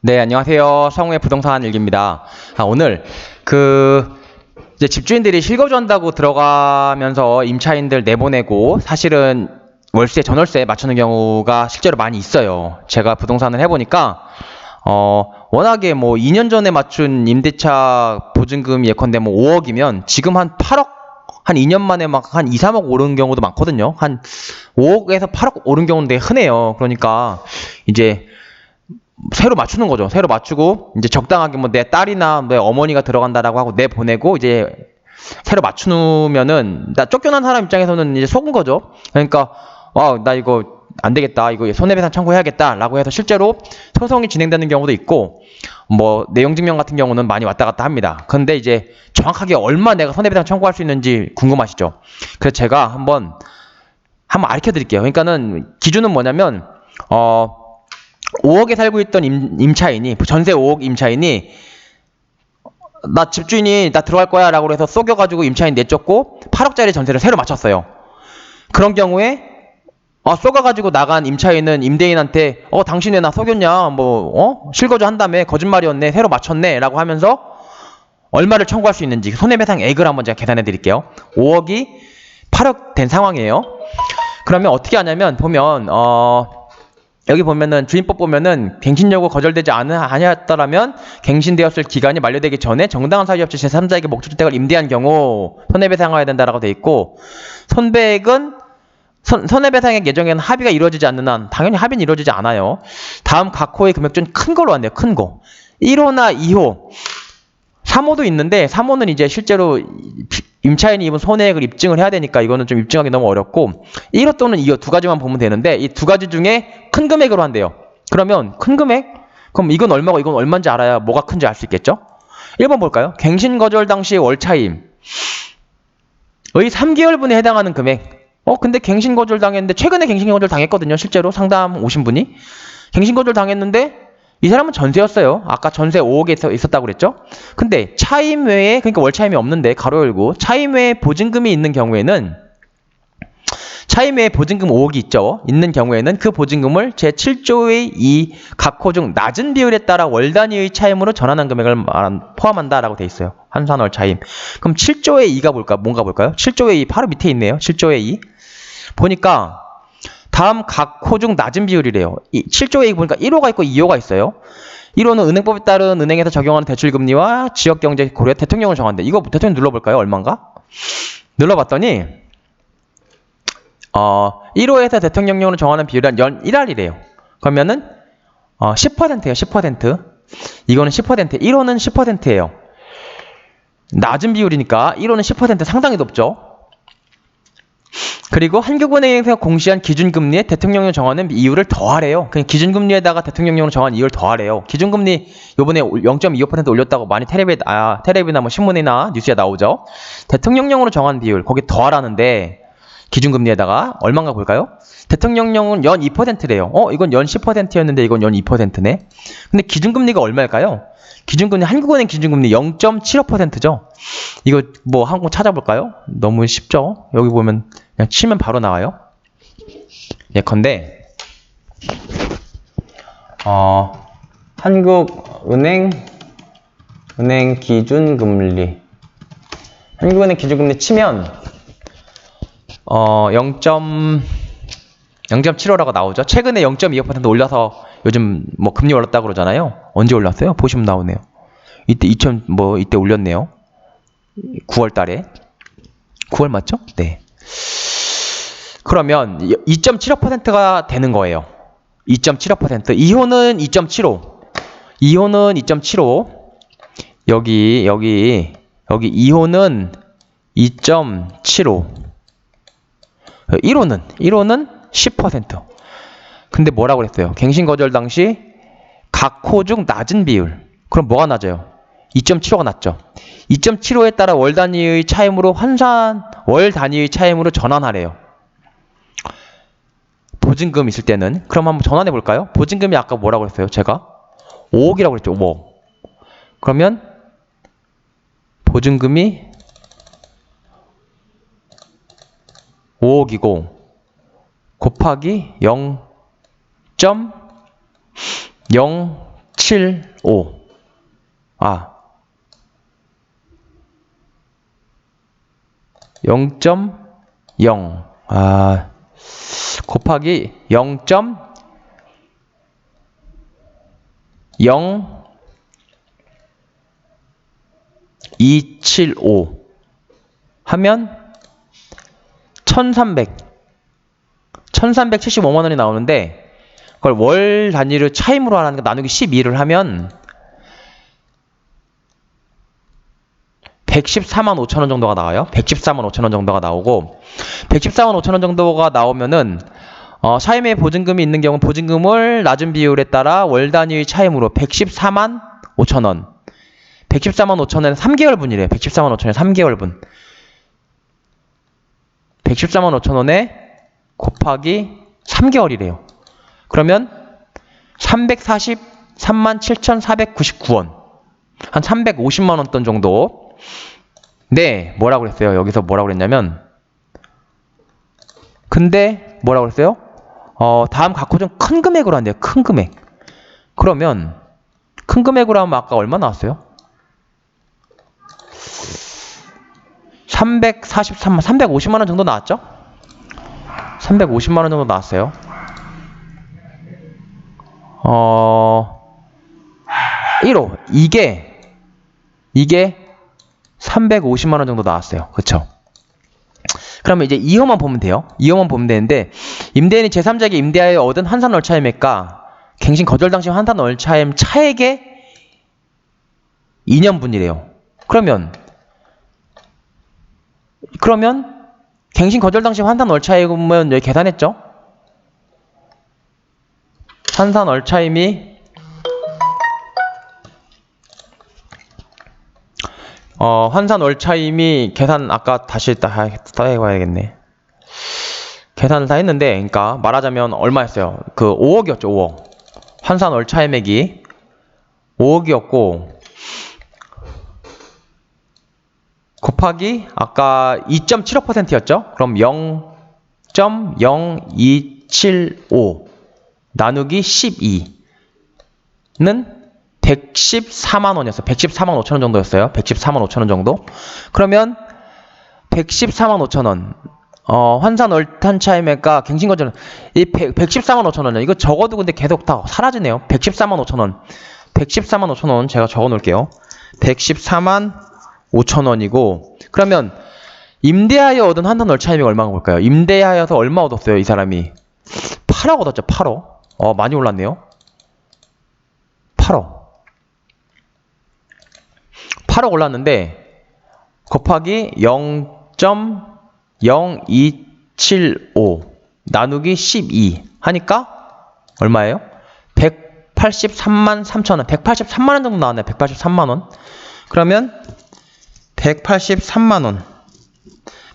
네, 안녕하세요. 성우의 부동산 일기입니다. 아, 오늘 그 이제 집주인들이 실거주한다고 들어가면서 임차인들 내보내고 사실은 월세 전월세 맞추는 경우가 실제로 많이 있어요. 제가 부동산을 해보니까 어 워낙에 뭐 2년 전에 맞춘 임대차 보증금 예컨대 뭐 5억이면 지금 한 8억 한 2년 만에 막 한 2, 3억 오른 경우도 많거든요. 한 5억에서 8억 오른 되게 흔해요. 그러니까 이제 새로 맞추는 거죠. 새로 맞추고 이제 적당하게 뭐 내 딸이나 내 어머니가 들어간다라고 하고 내 보내고 이제 새로 맞추면은 나 쫓겨난 사람 입장에서는 이제 속은 거죠. 그러니까 와나 이거 안 되겠다. 이거 손해배상 청구해야겠다라고 해서 실제로 소송이 진행되는 경우도 있고 뭐 내용 증명 같은 경우는 많이 왔다 갔다 합니다. 근데 이제 정확하게 얼마 내가 손해배상 청구할 수 있는지 궁금하시죠? 그래서 제가 한번 한번 알려 드릴게요. 그러니까는 기준은 뭐냐면 어 5억에 살고 있던 임, 임차인이 전세 5억 임차인이 나 집주인이 나 들어갈 거야 라고 해서 속여가지고 임차인 내쫓고 8억짜리 전세를 새로 맞췄어요. 그런 경우에 아 속아가지고 나간 임차인은 임대인한테 어 당신 왜 나 속였냐? 뭐 어? 실거주 한다며 거짓말이었네 새로 맞췄네 라고 하면서 얼마를 청구할 수 있는지 손해배상 액을 한번 제가 계산해 드릴게요. 5억이 8억 된 상황이에요. 그러면 어떻게 하냐면 보면 어 여기 보면은 주임법 보면은 갱신 요구 거절되지 않- 아니었더라면 갱신되었을 기간이 만료되기 전에 정당한 사유 없이 제3자에게 목적주택을 임대한 경우 손해배상해야 된다라고 돼 있고 손배액은 손, 손해배상액 예정에는 합의가 이루어지지 않는 한 당연히 합의는 이루어지지 않아요. 다음 각 호의 금액 중 큰 걸로 한대요. 큰 거. 1호나 2호. 3호도 있는데 3호는 이제 실제로 임차인이 입은 손해액을 입증을 해야 되니까 이거는 좀 입증하기 너무 어렵고 1호 또는 2호 두 가지만 보면 되는데 이 두 가지 중에 큰 금액으로 한대요. 그러면 큰 금액? 그럼 이건 얼마고 이건 얼마인지 알아야 뭐가 큰지 알 수 있겠죠? 1번 볼까요? 갱신 거절 당시 월차임 의 3개월분에 해당하는 금액. 어, 근데 갱신 거절 당했는데 최근에 갱신 거절 당했거든요. 실제로 상담 오신 분이 갱신 거절 당했는데 이 사람은 전세였어요. 아까 전세 5억에 있- 있었다고 그랬죠? 근데 차임 외에 그러니까 월 차임이 없는데 가로 열고 차임 외에 보증금이 있는 경우에는 차임 외에 보증금 5억이 있죠. 있는 경우에는 그 보증금을 제7조의 이 각호 중 낮은 비율에 따라 월 단위의 차임으로 전환한 금액을 포함한다라고 돼 있어요. 한산월 차임. 그럼 7조의 2가 뭘까? 뭔가 볼까요? 7조의 2 바로 밑에 있네요. 7조의 2. 보니까 다음 각 호 중 낮은 비율이래요. 이 7조의 2 보니까 1호가 있고 2호가 있어요. 1호는 은행법에 따른 은행에서 적용하는 대출금리와 지역경제 고려 대통령을 정한대. 이거 대통령 눌러볼까요? 얼마인가? 눌러봤더니 어, 1호에서 대통령령으로 정하는 비율은 연 1할이래요. 그러면은 어, 10%예요. 10%. 이거는 10%. 1호는 10%예요. 낮은 비율이니까 1호는 10% 상당히 높죠. 그리고 한국은행에서 공시한 기준금리에 대통령령 정하는 이유를 더하래요. 그냥 기준금리에다가 대통령령으로 정한 이유를 더하래요. 기준금리 요번에 0.25% 올렸다고 많이 텔레비, 아, 텔레비나 뭐 신문이나 뉴스에 나오죠. 대통령령으로 정한 비율 거기 더하라는데 기준금리에다가 얼마인가 볼까요? 대통령령은 연 2%래요. 어, 이건 연 10%였는데 이건 연 2%네. 근데 기준금리가 얼마일까요? 기준금리 한국은행 기준금리 0.75%죠. 이거 뭐 한국 찾아볼까요? 너무 쉽죠? 여기 보면 그냥 치면 바로 나와요. 예컨대 어 한국은행 은행 기준금리 한국은행 기준금리 치면 어 0. 0.75라고 나오죠. 최근에 0.25% 올려서 요즘 뭐 금리 올랐다고 그러잖아요. 언제 올랐어요? 보시면 나오네요. 이때 2000 뭐 이때 올렸네요. 9월 달에. 9월 맞죠? 네. 그러면 2.75%가 되는 거예요. 2.75%. 2호는 2.75. 2호는 2.75. 여기 여기 여기 2호는 2.75. 1호는 1호는 10%. 근데 뭐라고 그랬어요? 갱신 거절 당시 각 호 중 낮은 비율. 그럼 뭐가 낮아요? 2.75가 낮죠. 2.75에 따라 월 단위의 차임으로 환산 월 단위의 차임으로 전환하래요. 보증금 있을 때는 그럼 한번 전환해 볼까요? 보증금이 아까 뭐라고 그랬어요? 제가 5억이라고 그랬죠. 5억. 그러면 보증금이 5억이고 곱하기 0.0 75. 아. 0.0. 아. 곱하기 0. 0 275 하면 1300 1375만 원이 나오는데 그걸 월 단위로 차임으로 하는 거 나누기 12를 하면 114만 5천 원 정도가 나와요. 114만 5천 원 정도가 나오고 114만 5천 원 정도가 나오면은 어, 차임의 보증금이 있는 경우 보증금을 낮은 비율에 따라 월 단위의 차임으로 114만 5천 원 114만 5천 원에 3개월 분이래요. 114만 5천 원에 3개월 분 114만 5천 원에 곱하기 3개월이래요. 그러면 343만 7,499원. 한 350만 원 돈 정도. 네, 뭐라고 그랬어요? 여기서 뭐라고 그랬냐면 근데 뭐라고 그랬어요? 어, 다음 각호 좀큰 금액으로 한대요. 큰 금액. 그러면 큰 금액으로 하면 아까 얼마 나왔어요? 343만, 350만 원 정도 나왔죠? 350만 원 정도 나왔어요. 어, 1호. 이게, 이게 350만 원 정도 나왔어요. 그쵸? 그러면 이제 2호만 보면 돼요. 2호만 보면 되는데, 임대인이 제3자에게 임대하여 얻은 환산 월차임액과 갱신 거절 당시 환산 월차임 차액의 2년분이래요. 그러면, 그러면 갱신 거절 당시 환산 월차임은 계산했죠? 환산 월차임이 어, 환산 월차임이 계산 아까 다시 다 해봐야겠네. 계산을 다 했는데, 그러니까 말하자면 얼마였어요? 그 5억이었죠, 5억. 환산 월차임액이 5억이었고 곱하기 아까 2.75%였죠? 그럼 0.0275 나누기 12는 114만 원이었어요. 114만 5천 원 정도였어요. 114만 5천 원 정도. 그러면 114만 5천 원. 어, 환산 월탄 차임액과 갱신 거절은 이 100, 114만 5천 원이요. 이거 적어도 근데 계속 다 사라지네요. 114만 5천 원. 114만 5천 원 제가 적어 놓을게요. 114만 5천 원이고 그러면 임대하여 얻은 환산 월차임액 얼마가 볼까요? 임대하여서 얼마 얻었어요, 이 사람이? 8억 얻었죠, 8억. 어, 많이 올랐네요. 8억. 8억 올랐는데 곱하기 0.0275 나누기 12 하니까 얼마예요? 183만 3천 원. 183만 원 정도 나왔네요. 183만 원. 그러면 183만 원.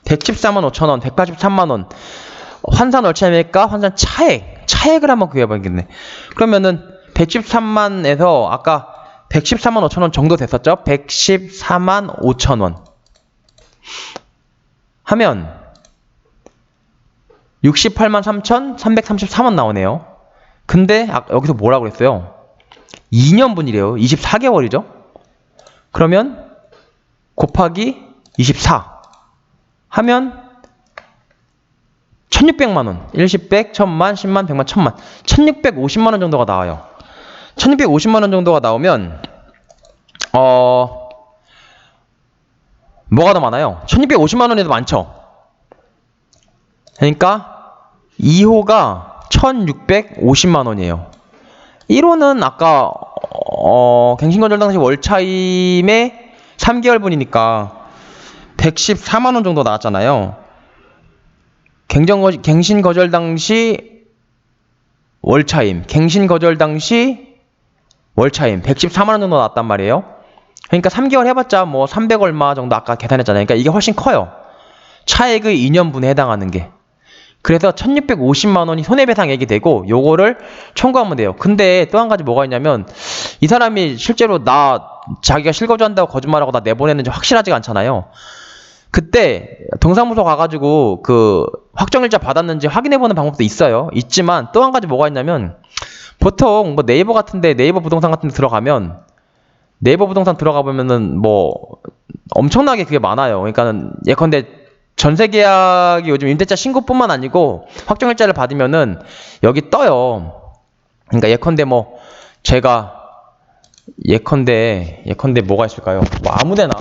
114만 5천 원. 183만 원. 환산 월차임액과 환산 차액. 차액을 한번 구해봐야겠네. 그러면은 113만에서 아까 114만 5천 원 정도 됐었죠? 114만 5천 원. 하면 68만 3천 333원 나오네요. 근데 아, 여기서 뭐라고 그랬어요? 2년분이래요. 24개월이죠? 그러면 곱하기 24 하면 1600만 원. 1십100 1000만, 10만, 100만, 1000만. 1650만 원 정도가 나와요. 1650만 원 정도가 나오면 어 뭐가 더 많아요? 1650만 원에도 많죠. 그러니까 2호가 1650만 원이에요. 1호는 아까 어 갱신건설 당시 월차임의 3개월분이니까 114만 원 정도 나왔잖아요. 갱정 갱신 거절 당시 월차임, 갱신 거절 당시 월차임 114만 원 정도 나왔단 말이에요. 그러니까 3개월 해봤자 뭐 300 얼마 정도 아까 계산했잖아요. 그러니까 이게 훨씬 커요. 차액의 2년분에 해당하는 게. 그래서 1650만 원이 손해배상액이 되고 요거를 청구하면 돼요. 근데 또 한 가지 뭐가 있냐면 이 사람이 실제로 나 자기가 실거주한다고 거짓말하고 나 내보내는지 확실하지가 않잖아요. 그때 동사무소 가가지고 그 확정일자 받았는지 확인해보는 방법도 있어요. 있지만 또 한 가지 뭐가 있냐면 보통 뭐 네이버 같은데 네이버 부동산 같은 데 들어가면 네이버 부동산 들어가 보면은 뭐 엄청나게 그게 많아요. 그러니까는 예컨대 전세 계약이 요즘 임대차 신고뿐만 아니고 확정일자를 받으면은 여기 떠요. 그러니까 예컨대 뭐 제가 예컨대 예컨대 뭐가 있을까요? 뭐 아무데나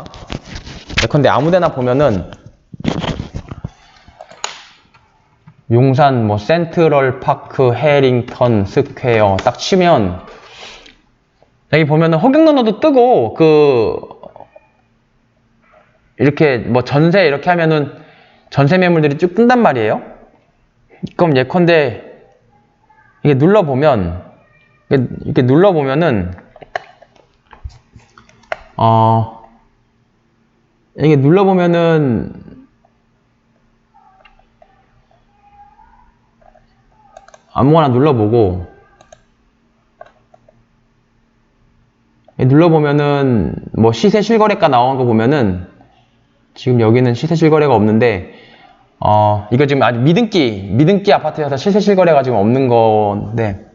예컨대 아무데나 보면은 용산 뭐 센트럴 파크 해링턴 스퀘어 딱 치면 여기 보면은 허경단어도 뜨고 그 이렇게 뭐 전세 이렇게 하면은 전세 매물들이 쭉 뜬단 말이에요. 그럼 예컨대 이게 눌러 보면 이렇게 눌러 보면은 어 이게 눌러 보면은 아무거나 눌러보고 눌러보면은 뭐 시세 실거래가 나온 거 보면은 지금 여기는 시세 실거래가 없는데 어 이거 지금 아주 미등기 미등기 아파트여서 시세 실거래가 지금 없는 건데.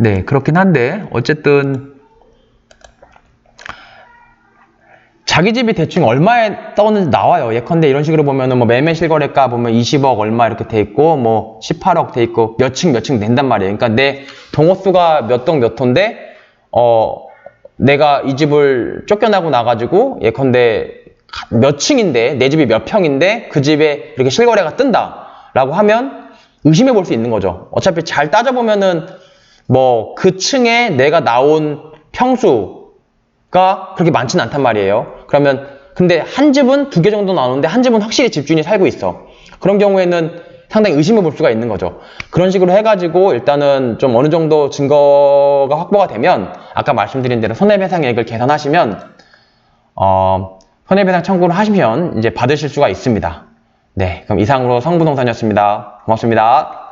네 그렇긴 한데 어쨌든 자기 집이 대충 얼마에 떠오는지 나와요. 예컨대 이런 식으로 보면은 뭐 매매 실거래가 보면 20억 얼마 이렇게 돼 있고 뭐 18억 돼 있고 몇 층 몇층 낸단 말이에요. 그러니까 내 동호수가 몇 동 몇 호인데 어 내가 이 집을 쫓겨나고 나가지고 예컨대 몇 층인데 내 집이 몇 평인데 그 집에 이렇게 실거래가 뜬다라고 하면 의심해 볼 수 있는 거죠. 어차피 잘 따져보면은 뭐 그 층에 내가 나온 평수 가 그렇게 많지는 않단 말이에요. 그러면 근데 한 집은 두 개 정도 나오는데 한 집은 확실히 집주인이 살고 있어. 그런 경우에는 상당히 의심해 볼 수가 있는 거죠. 그런 식으로 해가지고 일단은 좀 어느 정도 증거가 확보가 되면 아까 말씀드린 대로 손해배상액을 계산하시면 어, 손해배상 청구를 하시면 이제 받으실 수가 있습니다. 네, 그럼 이상으로 성부동산이었습니다. 고맙습니다.